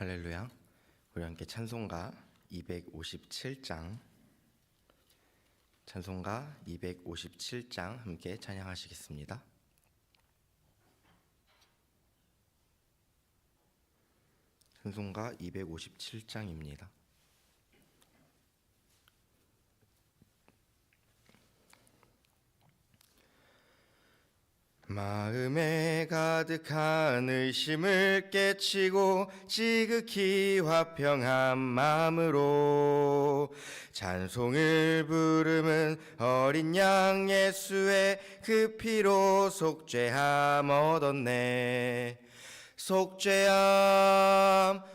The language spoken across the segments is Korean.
할렐루야. 우리 함께 찬송가 257장 찬송가 257장 함께 찬양하시겠습니다. 찬송가 257장입니다. 마음에 가득한 의심을 깨치고 지극히 화평한 마음으로 찬송을 부르는 어린 양 예수의 그 피로 속죄함 얻었네. 속죄함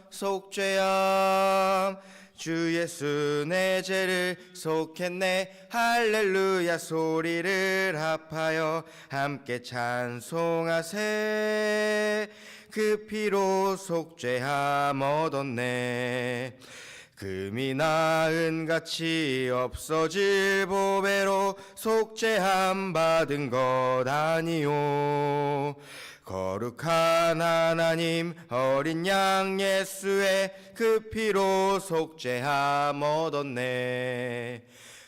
속죄함 주 예수 내 죄를 속했네. 할렐루야 소리를 합하여 함께 찬송하세. 그 피로 속죄함 얻었네. 금이 나은 같이 없어질 보배로 속죄함 받은 것 아니요 거룩한 하나님 어린 양 예수의 그 피로 속죄함 얻었네.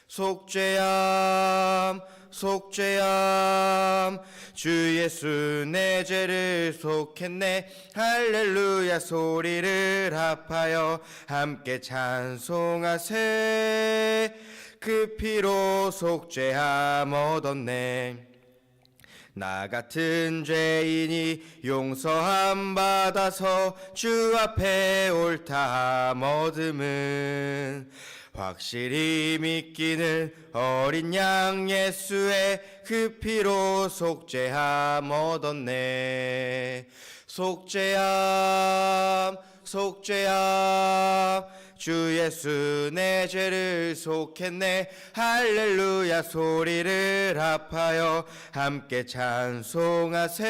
속죄함 속죄함. 주 예수 내 죄를 속했네. 할렐루야 소리를 합하여 함께 찬송하세. 그 피로 속죄함 얻었네 나 같은 죄인이 용서함 받아서 주 앞에 옳다함 얻음은 확실히 믿기는 어린 양 예수의 그 피로 속죄함 얻었네. 속죄함 속죄함 주 예수 내 죄를 속했네. 할렐루야 소리를 합하여 함께 찬송하세.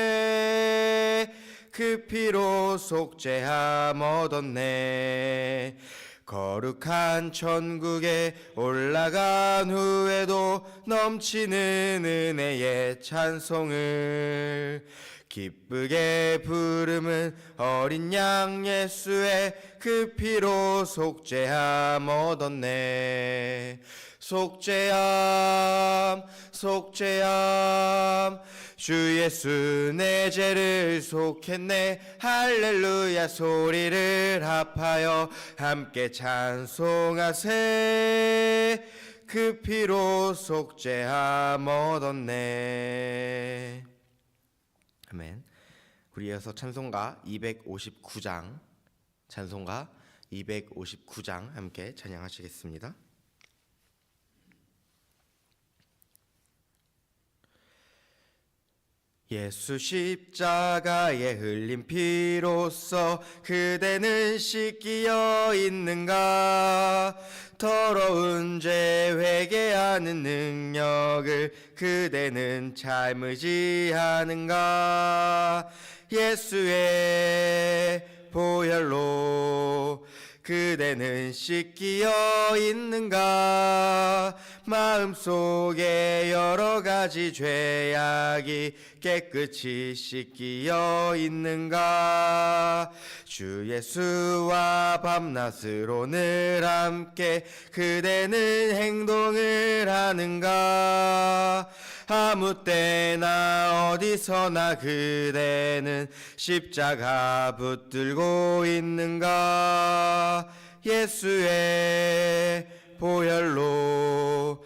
그 피로 속죄함 얻었네. 거룩한 천국에 올라간 후에도 넘치는 은혜의 찬송을 기쁘게 부름은 어린 양 예수의 그 피로 속죄함 얻었네. 속죄함 속죄함. 주 예수 내 죄를 속했네. 할렐루야 소리를 합하여 함께 찬송하세. 그 피로 속죄함 얻었네 아멘. 우리 이어서 찬송가 259장 찬송가 259장 함께 찬양하시겠습니다. 예수 십자가에 흘린 피로써 그대는 씻기어 있는가? 더러운 죄 회개하는 능력을 그대는 잘 의지하는가? 예수의 보혈로 그대는 씻기어 있는가? 마음속에 여러 가지 죄악이 깨끗이 씻기어 있는가? 주 예수와 밤낮으로 늘 함께 그대는 행동을 하는가? 아무 때나 어디서나 그대는 십자가 붙들고 있는가? 예수의 보혈로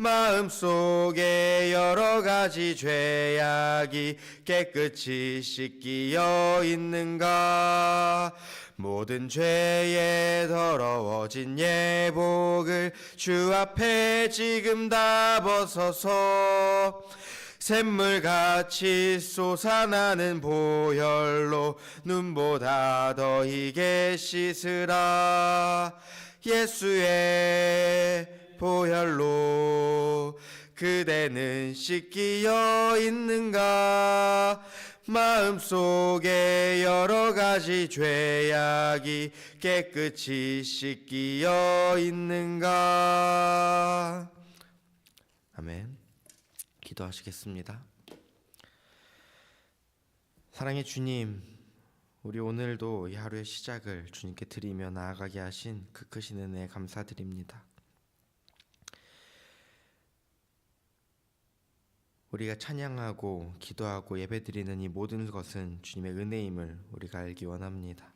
마음속에 여러 가지 죄악이 깨끗이 씻기어 있는가? 모든 죄에 더러워진 예복을 주 앞에 지금 다 벗어서 샘물같이 솟아나는 보혈로 눈보다 더 희게 씻으라. 예수의 보혈로 그대는 씻기어 있는가 마음속에 여러 가지 죄악이 깨끗이 씻기어 있는가 아멘 기도하시겠습니다. 사랑의 주님, 우리 오늘도 이 하루의 시작을 주님께 드리며 나아가게 하신 그 크신 은혜에 감사드립니다. 우리가 찬양하고 기도하고 예배드리는 이 모든 것은 주님의 은혜임을 우리가 알기 원합니다.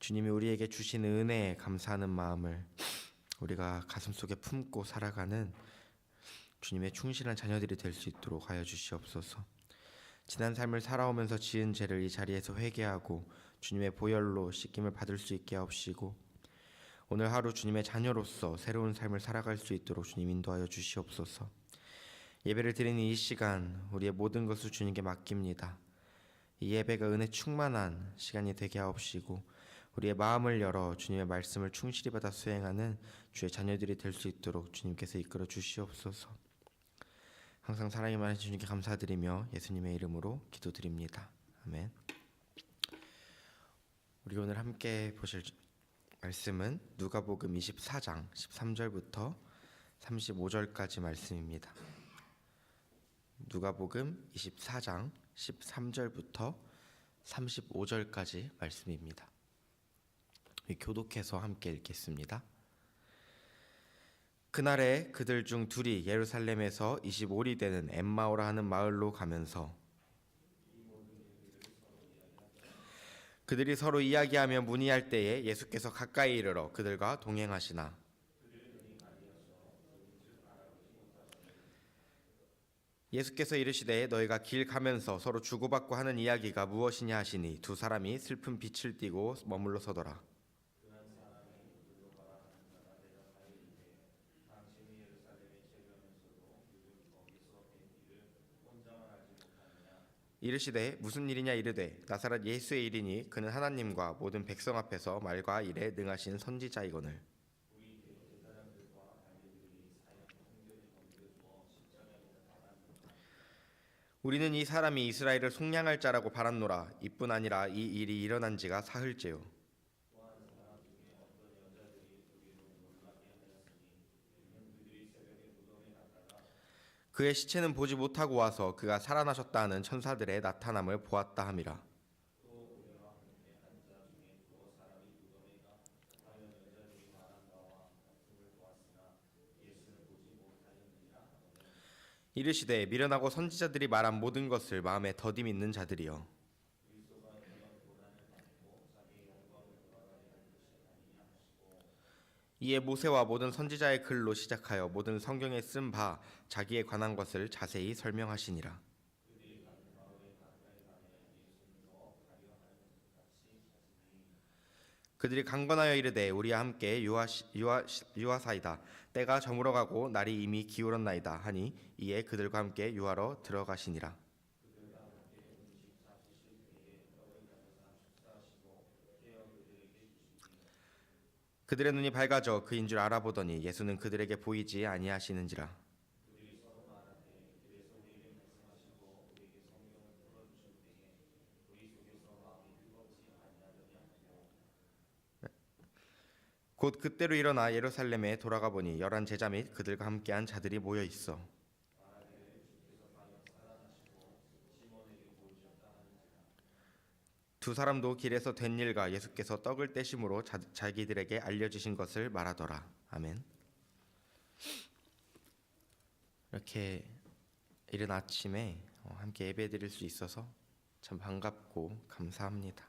주님이 우리에게 주신 은혜에 감사하는 마음을 우리가 가슴속에 품고 살아가는 주님의 충실한 자녀들이 될 수 있도록 하여 주시옵소서. 지난 삶을 살아오면서 지은 죄를 이 자리에서 회개하고 주님의 보혈로 씻김을 받을 수 있게 하옵시고 오늘 하루 주님의 자녀로서 새로운 삶을 살아갈 수 있도록 주님 인도하여 주시옵소서. 예배를 드리는 이 시간 우리의 모든 것을 주님께 맡깁니다. 이 예배가 은혜 충만한 시간이 되게 하옵시고 우리의 마음을 열어 주님의 말씀을 충실히 받아 수행하는 주의 자녀들이 될 수 있도록 주님께서 이끌어 주시옵소서. 항상 사랑이 많으신 주님께 감사드리며 예수님의 이름으로 기도드립니다. 아멘. 우리 오늘 함께 보실 말씀은 누가복음 24장 13절부터 35절까지 말씀입니다. 누가복음 24장 13절부터 35절까지 말씀입니다. 교독해서 함께 읽겠습니다. 그날에 그들 중 둘이 예루살렘에서 25리 되는 엠마오라 하는 마을로 가면서 그들이 서로 이야기하며 문의할 때에 예수께서 가까이 이르러 그들과 동행하시나 예수께서 이르시되 너희가 길 가면서 서로 주고받고 하는 이야기가 무엇이냐 하시니 두 사람이 슬픈 빛을 띠고 머물러 서더라. 이르시되 무슨 일이냐 이르되 나사렛 예수의 일이니 그는 하나님과 모든 백성 앞에서 말과 일에 능하신 선지자이거늘 우리는 이 사람이 이스라엘을 속량할 자라고 바랐노라. 이뿐 아니라 이 일이 일어난 지가 사흘째요. 그의 시체는 보지 못하고 와서 그가 살아나셨다 하는 천사들의 나타남을 보았다 함이라 이르시되 미련하고 선지자들이 말한 모든 것을 마음에 더디 있는 자들이여. 이에 모세와 모든 선지자의 글로 시작하여 모든 성경에 쓴 바 자기에 관한 것을 자세히 설명하시니라 그들이 강건하여 이르되 우리와 함께 유하 유하 유하사이다. 때가 저물어 가고 날이 이미 기울었나이다 하니 이에 그들과 함께 유하러 들어가시니라. 그들의 눈이 밝아져 그인 줄 알아보더니 예수는 그들에게 보이지 아니하시는지라 곧 그때로 일어나 예루살렘에 돌아가 보니 열한 제자 및 그들과 함께한 자들이 모여 있어 두 사람도 길에서 된 일과 예수께서 떡을 떼심으로 자, 자기들에게 알려주신 것을 말하더라. 아멘. 이렇게 이른 아침에 어, 함께 예배드릴 수 있어서 참 반갑고 감사합니다.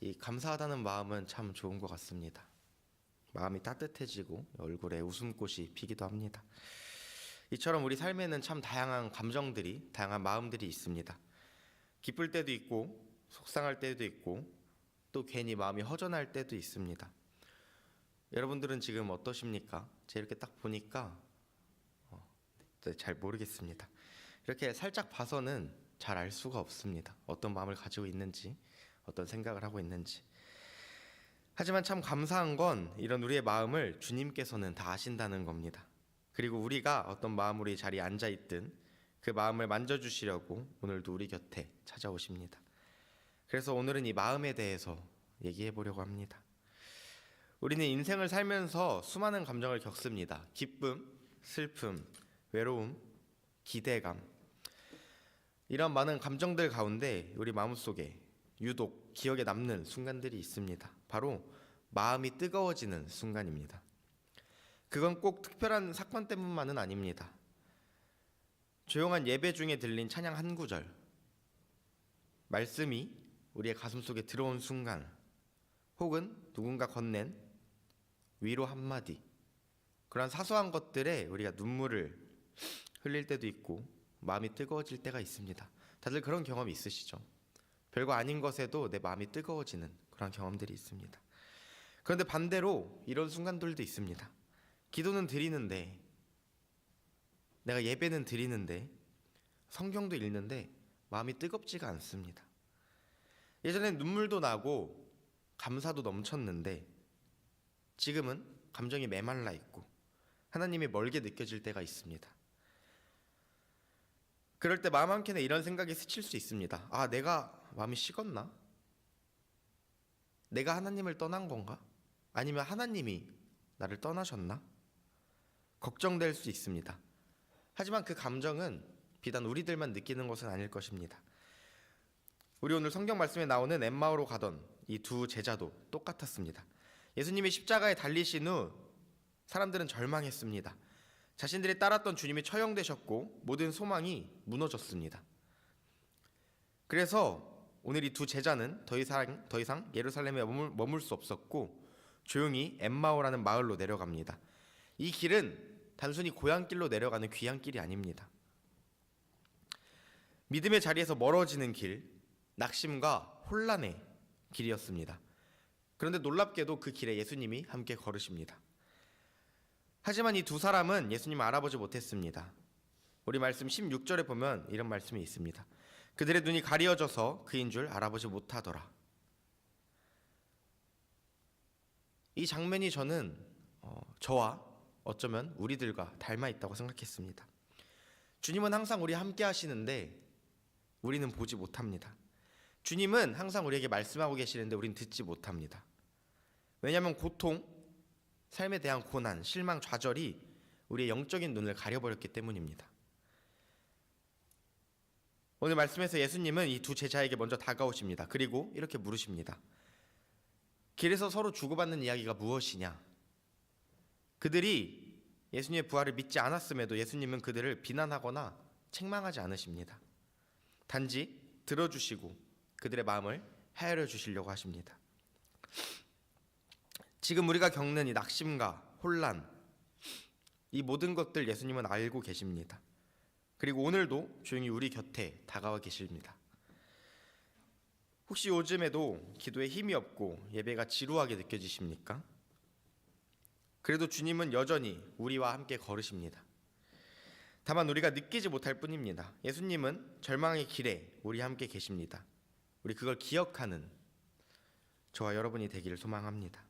이 감사하다는 마음은 참 좋은 것 같습니다. 마음이 따뜻해지고 얼굴에 웃음꽃이 피기도 합니다. 이처럼 우리 삶에는 참 다양한 감정들이, 다양한 마음들이 있습니다. 기쁠 때도 있고, 속상할 때도 있고, 또 괜히 마음이 허전할 때도 있습니다. 여러분들은 지금 어떠십니까? 제가 이렇게 딱 보니까 어, 네, 잘 모르겠습니다. 이렇게 살짝 봐서는 잘 알 수가 없습니다. 어떤 마음을 가지고 있는지, 어떤 생각을 하고 있는지. 하지만 참 감사한 건 이런 우리의 마음을 주님께서는 다 아신다는 겁니다. 그리고 우리가 어떤 마음으로 이 자리에 앉아 있든 그 마음을 만져주시려고 오늘도 우리 곁에 찾아오십니다. 그래서 오늘은 이 마음에 대해서 얘기해 보려고 합니다. 우리는 인생을 살면서 수많은 감정을 겪습니다. 기쁨, 슬픔, 외로움, 기대감. 이런 많은 감정들 가운데 우리 마음속에 유독 기억에 남는 순간들이 있습니다. 바로 마음이 뜨거워지는 순간입니다. 그건 꼭 특별한 사건 때문만은 아닙니다. 조용한 예배 중에 들린 찬양 한 구절, 말씀이 우리의 가슴 속에 들어온 순간, 혹은 누군가 건넨 위로 한마디, 그런 사소한 것들에 우리가 눈물을 흘릴 때도 있고 마음이 뜨거워질 때가 있습니다. 다들 그런 경험 있으시죠? 별거 아닌 것에도 내 마음이 뜨거워지는 그런 경험들이 있습니다. 그런데 반대로 이런 순간들도 있습니다. 기도는 드리는데 내가 예배는 드리는데 성경도 읽는데 마음이 뜨겁지가 않습니다. 예전엔 눈물도 나고 감사도 넘쳤는데 지금은 감정이 메말라 있고 하나님이 멀게 느껴질 때가 있습니다. 그럴 때 마음 한켠에 이런 생각이 스칠 수 있습니다. 아, 내가 마음이 식었나? 내가 하나님을 떠난 건가? 아니면 하나님이 나를 떠나셨나? 걱정될 수 있습니다. 하지만 그 감정은 비단 우리들만 느끼는 것은 아닐 것입니다. 우리 오늘 성경 말씀에 나오는 엠마오로 가던 이 두 제자도 똑같았습니다. 예수님이 십자가에 달리신 후 사람들은 절망했습니다. 자신들이 따랐던 주님이 처형되셨고 모든 소망이 무너졌습니다. 그래서 오늘 이 두 제자는 더 이상 더 이상 예루살렘에 머물, 머물 수 없었고 조용히 엠마오라는 마을로 내려갑니다. 이 길은 단순히 고향길로 내려가는 귀향길이 아닙니다. 믿음의 자리에서 멀어지는 길, 낙심과 혼란의 길이었습니다. 그런데 놀랍게도 그 길에 예수님이 함께 걸으십니다. 하지만 이 두 사람은 예수님을 알아보지 못했습니다. 우리 말씀 16절에 보면 이런 말씀이 있습니다. 그들의 눈이 가리어져서 그인 줄 알아보지 못하더라. 이 장면이 저는 어, 저와 어쩌면 우리들과 닮아 있다고 생각했습니다. 주님은 항상 우리 함께 하시는데 우리는 보지 못합니다. 주님은 항상 우리에게 말씀하고 계시는데 우리는 듣지 못합니다. 왜냐하면 고통, 삶에 대한 고난, 실망, 좌절이 우리의 영적인 눈을 가려버렸기 때문입니다. 오늘 말씀에서 예수님은 이 두 제자에게 먼저 다가오십니다. 그리고 이렇게 물으십니다. 길에서 서로 주고받는 이야기가 무엇이냐? 그들이 예수님의 부활을 믿지 않았음에도 예수님은 그들을 비난하거나 책망하지 않으십니다. 단지 들어주시고 그들의 마음을 헤아려 주시려고 하십니다. 지금 우리가 겪는 이 낙심과 혼란, 이 모든 것들 예수님은 알고 계십니다. 그리고 오늘도 조용히 우리 곁에 다가와 계십니다. 혹시 요즘에도 기도에 힘이 없고 예배가 지루하게 느껴지십니까? 그래도 주님은 여전히 우리와 함께 걸으십니다. 다만 우리가 느끼지 못할 뿐입니다. 예수님은 절망의 길에 우리 함께 계십니다. 우리 그걸 기억하는 저와 여러분이 되기를 소망합니다.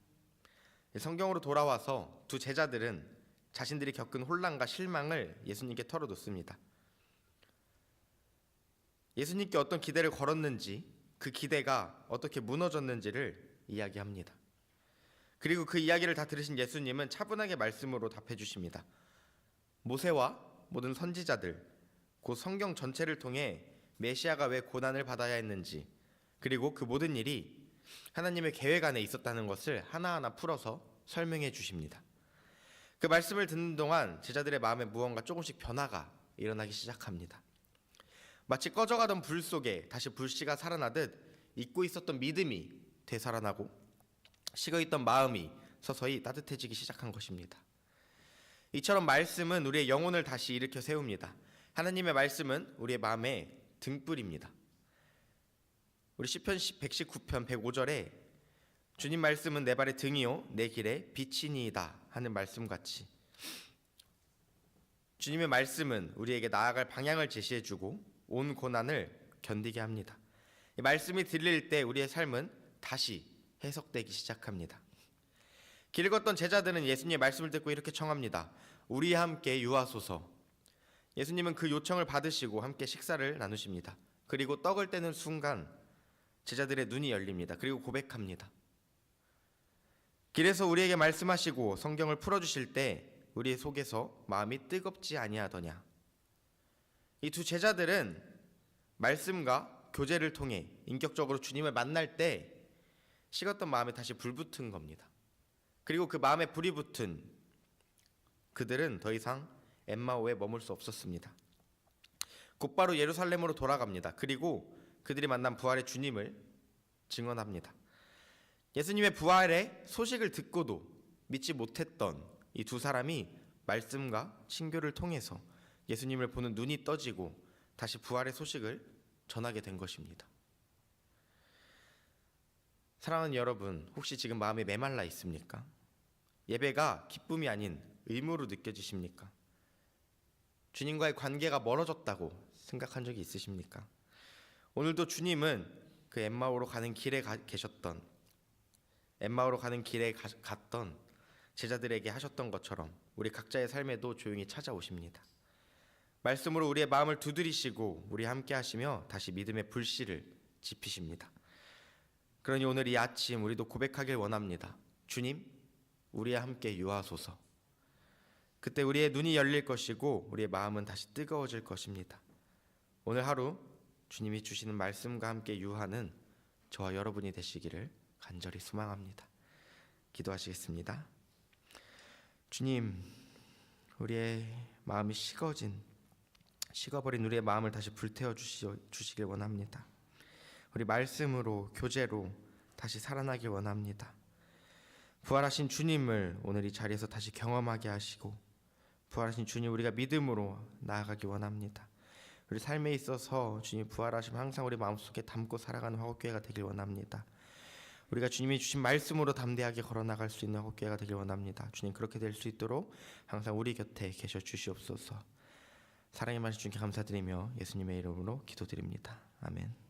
성경으로 돌아와서 두 제자들은 자신들이 겪은 혼란과 실망을 예수님께 털어놓습니다. 예수님께 어떤 기대를 걸었는지 그 기대가 어떻게 무너졌는지를 이야기합니다. 그리고 그 이야기를 다 들으신 예수님은 차분하게 말씀으로 답해 주십니다. 모세와 모든 선지자들, 곧 성경 전체를 통해 메시아가 왜 고난을 받아야 했는지, 그리고 그 모든 일이 하나님의 계획 안에 있었다는 것을 하나하나 풀어서 설명해 주십니다. 그 말씀을 듣는 동안 제자들의 마음에 무언가 조금씩 변화가 일어나기 시작합니다. 마치 꺼져가던 불 속에 다시 불씨가 살아나듯 잊고 있었던 믿음이 되살아나고 식어있던 마음이 서서히 따뜻해지기 시작한 것입니다. 이처럼 말씀은 우리의 영혼을 다시 일으켜 세웁니다. 하나님의 말씀은 우리의 마음의 등불입니다. 우리 시편 119편 105절에 주님 말씀은 내 발의 등이요 내 길의 빛이니이다 하는 말씀 같이 주님의 말씀은 우리에게 나아갈 방향을 제시해 주고 온 고난을 견디게 합니다. 이 말씀이 들릴 때 우리의 삶은 다시 해석되기 시작합니다. 길 걷던 제자들은 예수님의 말씀을 듣고 이렇게 청합니다. 우리 함께 유하소서. 예수님은 그 요청을 받으시고 함께 식사를 나누십니다. 그리고 떡을 떼는 순간 제자들의 눈이 열립니다. 그리고 고백합니다. 길에서 우리에게 말씀하시고 성경을 풀어 주실 때 우리의 속에서 마음이 뜨겁지 아니하더냐. 이 두 제자들은 말씀과 교제를 통해 인격적으로 주님을 만날 때 식었던 마음에 다시 불붙은 겁니다. 그리고 그 마음에 불이 붙은 그들은 더 이상 엠마오에 머물 수 없었습니다. 곧바로 예루살렘으로 돌아갑니다. 그리고 그들이 만난 부활의 주님을 증언합니다. 예수님의 부활의 소식을 듣고도 믿지 못했던 이 두 사람이 말씀과 친교를 통해서 예수님을 보는 눈이 떠지고 다시 부활의 소식을 전하게 된 것입니다. 사랑하는 여러분, 혹시 지금 마음에 메말라 있습니까? 예배가 기쁨이 아닌 의무로 느껴지십니까? 주님과의 관계가 멀어졌다고 생각한 적이 있으십니까? 오늘도 주님은 그 엠마오로 가는 길에 가, 계셨던 엠마오로 가는 길에 가, 갔던 제자들에게 하셨던 것처럼 우리 각자의 삶에도 조용히 찾아오십니다. 말씀으로 우리의 마음을 두드리시고 우리 함께 하시며 다시 믿음의 불씨를 지피십니다. 그러니 오늘 이 아침 우리도 고백하길 원합니다. 주님, 우리와 함께 유하소서. 그때 우리의 눈이 열릴 것이고 우리의 마음은 다시 뜨거워질 것입니다. 오늘 하루 주님이 주시는 말씀과 함께 유하는 저와 여러분이 되시기를 간절히 소망합니다. 기도하시겠습니다. 주님, 우리의 마음이 식어진 식어버린 우리의 마음을 다시 불태워 주시, 주시길 원합니다. 우리 말씀으로 교제로 다시 살아나길 원합니다. 부활하신 주님을 오늘 이 자리에서 다시 경험하게 하시고 부활하신 주님 우리가 믿음으로 나아가기 원합니다. 우리 삶에 있어서 주님 부활하심 항상 우리 마음속에 담고 살아가는 화곡교회가 되길 원합니다. 우리가 주님이 주신 말씀으로 담대하게 걸어 나갈 수 있는 화곡교회가 되길 원합니다. 주님 그렇게 될 수 있도록 항상 우리 곁에 계셔 주시옵소서. 사랑의 말씀 주님께 감사드리며 예수님의 이름으로 기도드립니다. 아멘.